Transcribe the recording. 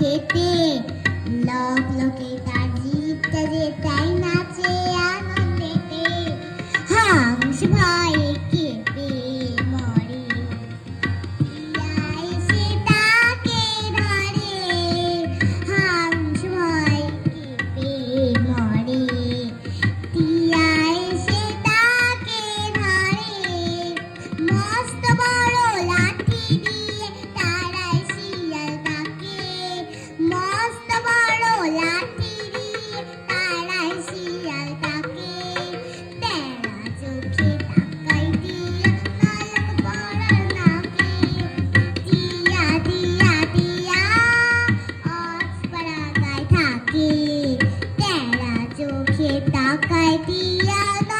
খেতে। লকে তার কাজী ইত্যাদি তাই নাচে আনন্দেতে হাংস ভয়ে কেঁপে মরে। সে তাকে ধরে। হ্যাঁ, হাংস মস্ত চোখে তাকায় পিয়াদা